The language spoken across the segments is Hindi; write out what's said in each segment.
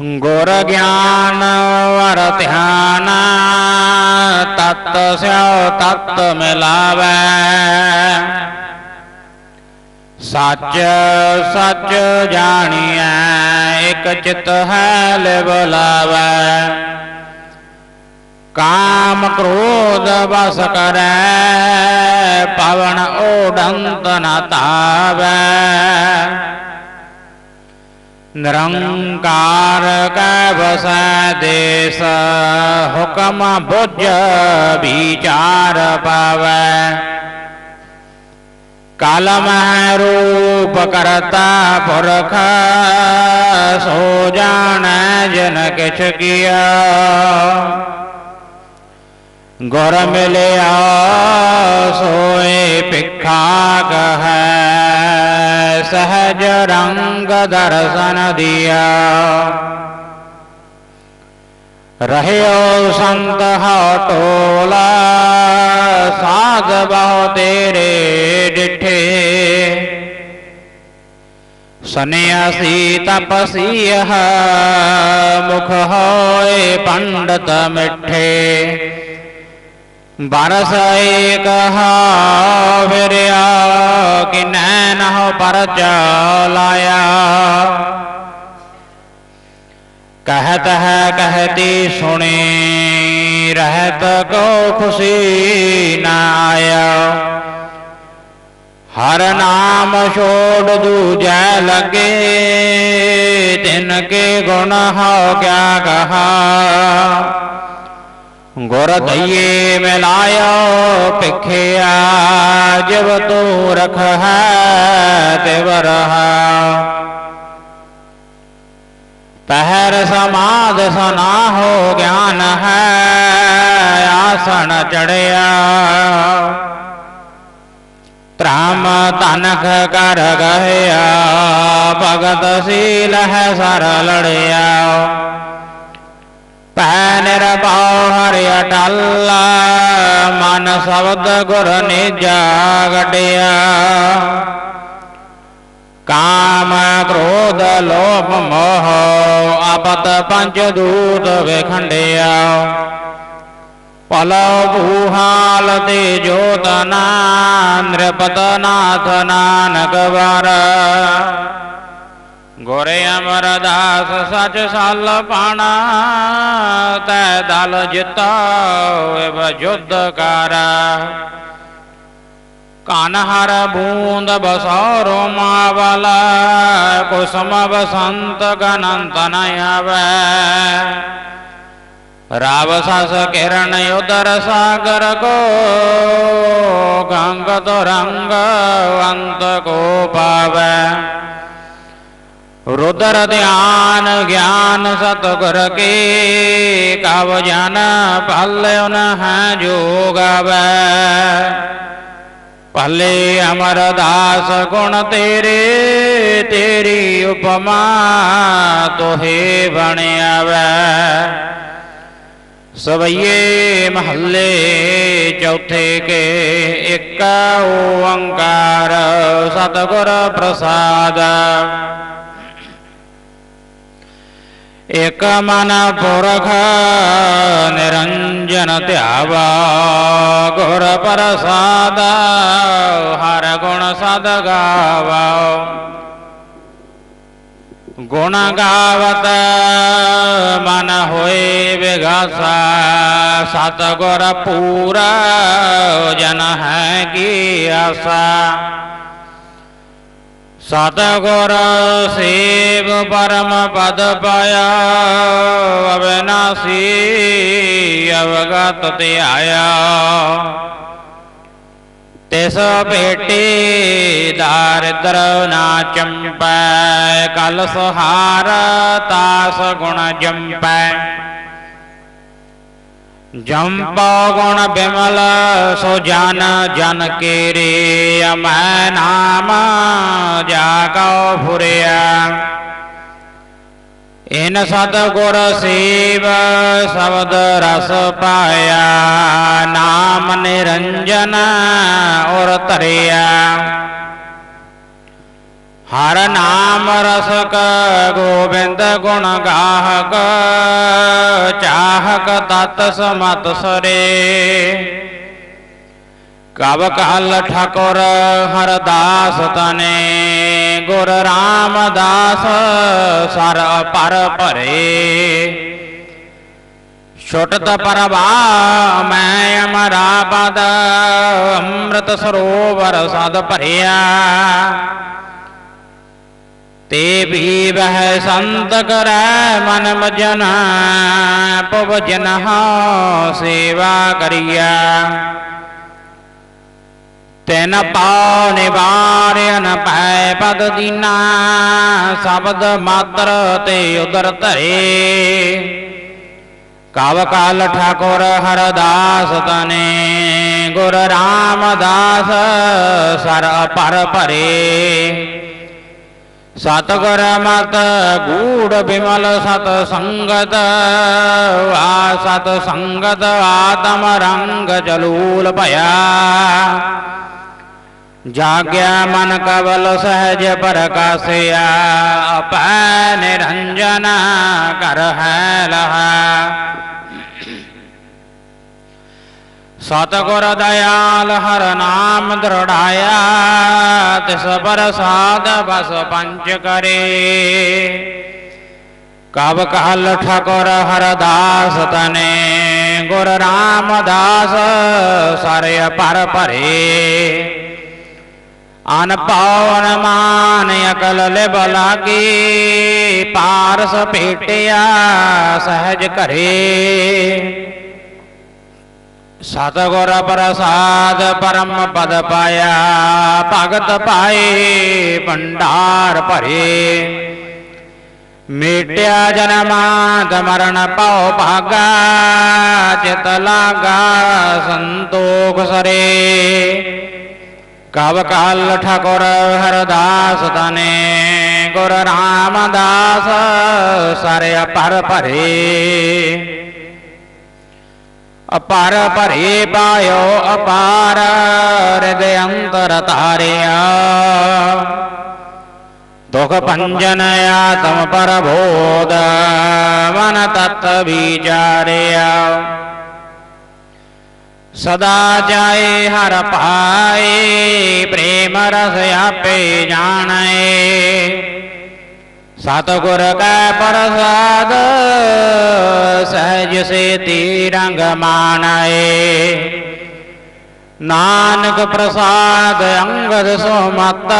गुर ज्ञान वर ध्यान तत्त स्यो तत्त मिलावे सच सच जानिए एक चित है ले बुलावे काम क्रोध बस करे पवन ओडंत न तावे निरंकार कैवस देश हुक्म बुझ विचार पावै कालम रूप करता पुरख सो जान जन किछ किया गुर मिलिया सोए पिखा कह सहज रंग दर्शन दिया रहो संत टोला साग बहु तेरे डिठे। सन्यासी तपसी मुख होए पंडित मिठे। बरस एक फिर कि नैन हो पर चलाया कहत है, कहती सुनी, रहत को खुशी न आया हर नाम छोड़ दूजा लगे तिनके गुण हो क्या कहा। गुर दइये मिलायो पिखिया जब तू रख है पहर समाध सना हो ज्ञान है, आसन चढ़िया। त्राम तनख कर गया, भगत सील है सर लड़िया पैनर हरि अटल्ला मन शब्द गुर निजा गटिया काम क्रोध लोभ मोह आपत पंच दूत विखंडिया पलो भूहाल ते ज्योतना नृपतनाथ नानक वर गोरे अमरदास सच साल पाना तै दल जिता युद्ध कारा। कानहर बूंद बसौरो मावला, कुसुम बसंत गनंत राव सस किरण उदर सागर को गंग तो रंग अंत को पावे। रुद्र ध्यान ज्ञान सतगुर के कव जन पल जोगावे पले अमर दास गुण तेरे, तेरी उपमा तोहे बणियावै सवैये महल्ले चौथे के एक ओंकार सतगुर प्रसाद। एक मन पुरख निरंजन त्यावा गुर प्रसाद हर गुण सद गावा गुण गावत मन होए विघासा सतगुर पूरा जन है की आशा। सतगुर सेव परम पद पाया अविनाशी अवगत ते आया तिस भेटे दारिद्र ना चंपै कल सुहार तास गुण जंपै जंपो गुण बिमल सो जान जन के रे अमै नाम जागो फुरिया इन सतगुर सेव शब्द रस पाया नाम निरंजन और तरिया ਹਰ ਨਾਮ ਰਸਕ ਗੋਬਿੰਦ ਗੁਣ ਗਾਹਕ, ਚਾਹਕ ਤਤ ਸਮਤ ਸਰੇ। ਕਬ ਕਲ ਠਾਕੁਰ ਹਰਦਾਸ ਤਨੇ, ਗੁਰ ਰਾਮਦਾਸ ਸਰ ਪਰ ਭਰੇ। ਛੁਟਤ ਪਰਵਾ ਮੈਂ ਅਮਰਾ ਪਦ ਅੰਮ੍ਰਿਤ ਸਰੋਵਰ ਸਦ ਭਰਿਆ। ते भी वह संत कर मन मजन पवजन सेवा करिया। तेन पा निवार्य न पै पद दीना, शब्द मात्र ते उदर तरे कव कल ठाकुर हरदास तने गुर रामदास सर पर परे। सतगुर मत गूढ़ विमल सतसंगत वा सतसंगत आतम रंग जलूल भया जाग्या मन कबल सहज पर कासिया कर है लहा सतगुर दयाल हर नाम दृढ़ाया तिस साध बस पंच करे। कब कहल ठकुर हर दास तने, गुर रामदास सरय पर परे। अन पवन मान अकल बला की पारस पेटिया सहज करे। सतगुर प्रसाद परम पद पाया भगत पाए भंडार परे मिट्या जनमाद मरण पाओ भागा चित लागा संतोख सरे कब काल ठकुर हरदास तने गुर रामदास सरे पर परे। अपार परे पायो अपार हृदयंतरतारिया। दुख पंजनया तम पर बोध मन तत्व सदा जाए हर पाए प्रेम रस या पे जाने। सतगुर का प्रसाद सहज से तीरंग मानाए नानक प्रसाद अंगद सोमत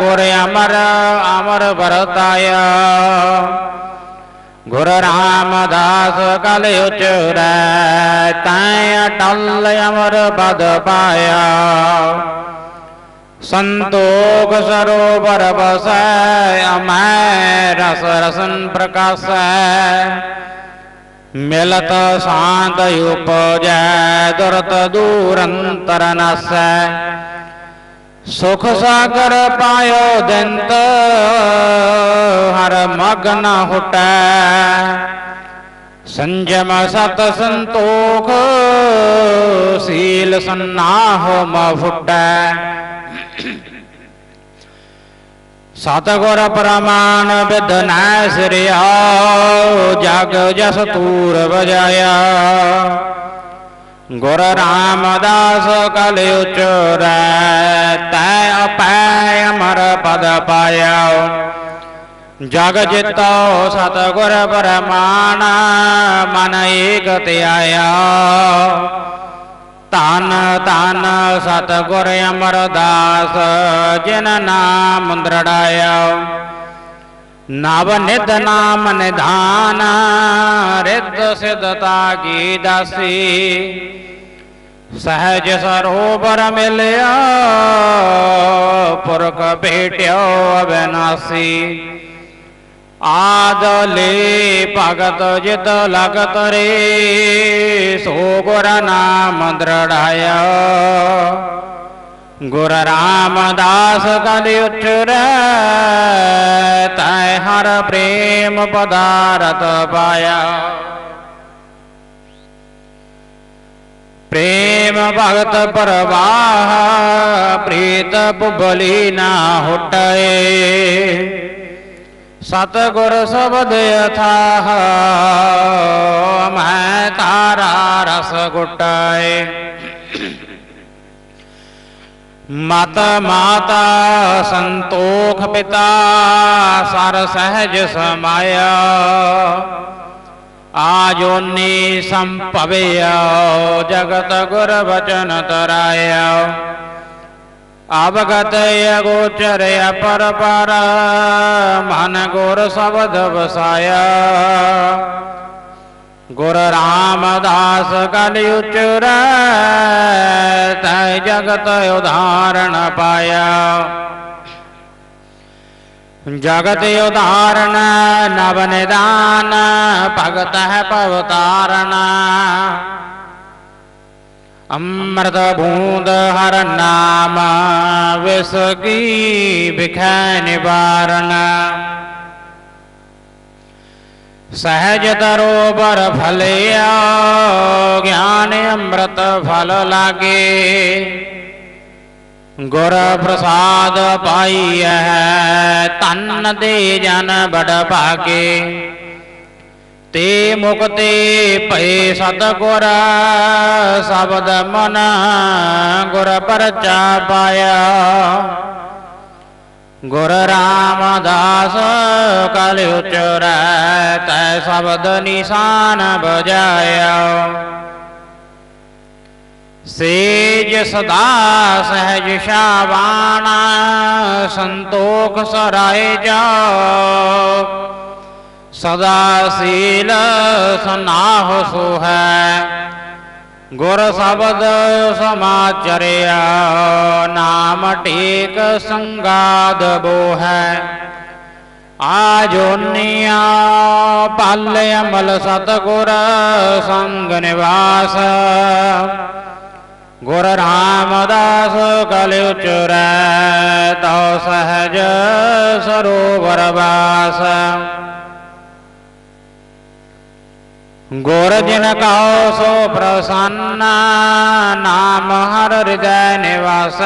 गुर अमर अमर भरताय। गुर रामदास उचुर तय टल अमर बद पाया। संतोष सरोवर बस अमय रस रसन प्रकाश मिलत शांत उपज, दुरत दूरंतर नस। सुख सागर पायो दंत, हर मग्न हुट। संयम सत संतोष शील सन्नाह मफुट सतगुर प्रमाण विद नग जग जस तूर बजाया। गुर रामदास कल कलयुच तय अपाय अमर पद पाया। जग जित सतगुर प्रमाण, मन एक आया ਧਨ ਧਨ ਸਤਗੁਰ ਅਮਰਦਾਸ ਜਿਨ ਨਾਮ ਦ੍ਰਿੜਾਇਆ ਨਵ ਨਿਤ ਨਾਮ ਨਿਧਾਨ ਰਿੱਧ ਸਿਧਤਾ ਕੀ ਦਾਸੀ ਸਹਜ ਸਰੋਵਰ ਮਿਲਿਆ ਪੁਰਖ ਭੇਟਿਓ ਅਬਨਾਸੀ आदले भगत जित लगत रे सो गुर नाम दृढ़ गुर रामदास कलि उठ रै हर प्रेम पदारत पाया। प्रेम भगत परवाह, प्रीत बुबली ना हुटे सतगुर शब्द यथा मैं तारा रस गुटाए मत माता संतोख पिता सर सहज समाया आजोनी संपवेय जगत गुर वचन तराय अवगत गोचर पर पर मन गुर शब्द वसाय गुर रामदास कलयुचुर तय जगत उदाहरण पाया जगत उदाहरण नव निदान भगत है पवतारण अमृत बूंद हर नाम की बिख निवारण सहज दरोबर फले ज्ञान अमृत फल लागे गुर प्रसाद पाई है तन दे जन बड़ भागे ते मुक्ति पे सतगुर शब्द मन गुर परचा पाया गुर रामदास कल उचर तय शब्द निशान बजाया। सेज सदा सहज शावाना संतोख सराय जाओ। सदा सील सो है गुर शब्द समाचर्य, नाम टेक संगाद बो है आजोनिया पाल्य अमल सतगुर संग निवास। गुर रामदास कलुचुर तो सहज सरोवर वास गोर जिन कहो सो प्रसन्न, नाम हर हृदय निवास।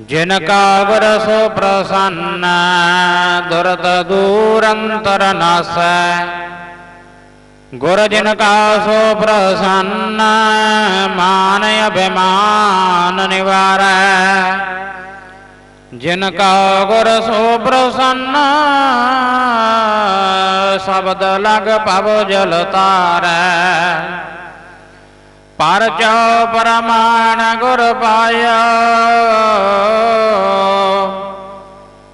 जिनका गुर सो प्रसन्न दुरत दूरंतर नास। गुर जिनका सो प्रसन्न, मान अभिमान निवार। जिनका गुर सो प्रसन्न शब्द लग पव जल तार पर चौ प्रमाण गुर पाया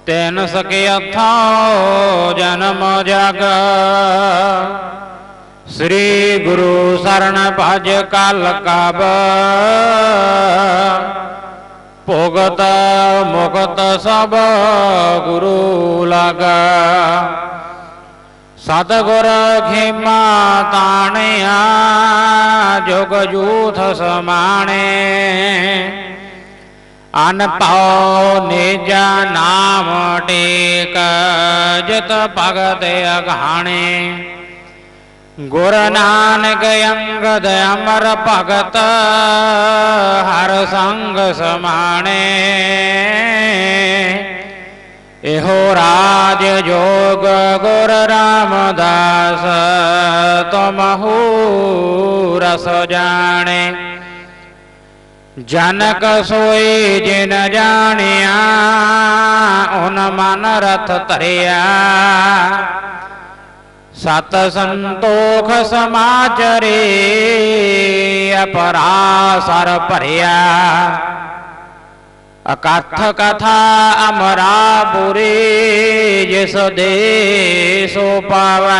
तेन सके अथा जन्म जग श्री गुरु शरण भज काल काब भोगत मुगत सब गुरु लग सतगुर खेमा ताणिया जोग जूथ समाणे। अन पाओ निज नाम टेक जित भगत अघाणे। गुर नानक अंगद अमर भगत हर संग समाणे। एहो राज जोग गुर रामदास तुम रस जाने जनक सोई जिन जानिया उन मन रथ तरिया। सत संतोख समाचरे, अपरासर भरिया। अकथ कथा अमरा बुरी जिस देसो पावै।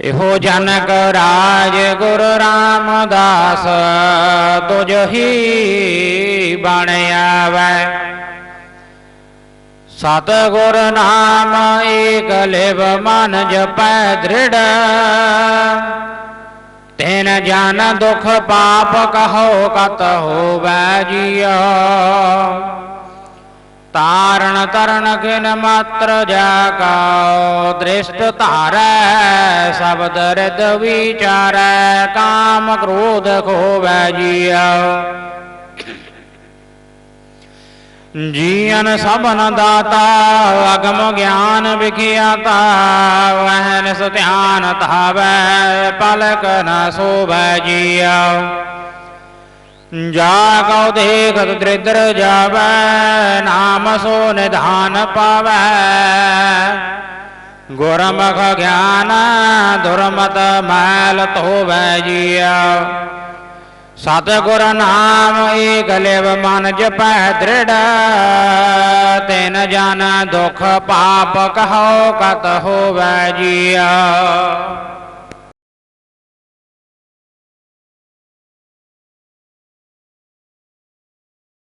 इहो जनक राज गुरु रामदास तुझ ही बण आवै। सतगुर नाम एक लिव मन जप दृढ़। तेन जन दुख पाप कहो कत हो तारण तरण किन मात्र जाका दृष्ट तार सब दर्द विचार, काम क्रोध खो बैजिय जीन सबन दाता, अगम ज्ञान विखियाता, वहन सुध्यान थाव पलक न शोभ जा कौ देख दृद्र जब नाम सो निधान पाव। गुरमख ज्ञान दुर्मत मैल तो जियो ਸਤਿਗੁਰ ਨਾਮ ਏਕ ਲਿਵ ਮਨ ਜਪੈ ਦ੍ਰਿੜ, ਤੈਨ ਜਨ ਦੁਖ ਪਾਪ ਕਹੋ ਕਤ ਹੋਵੈ ਜੀਆ।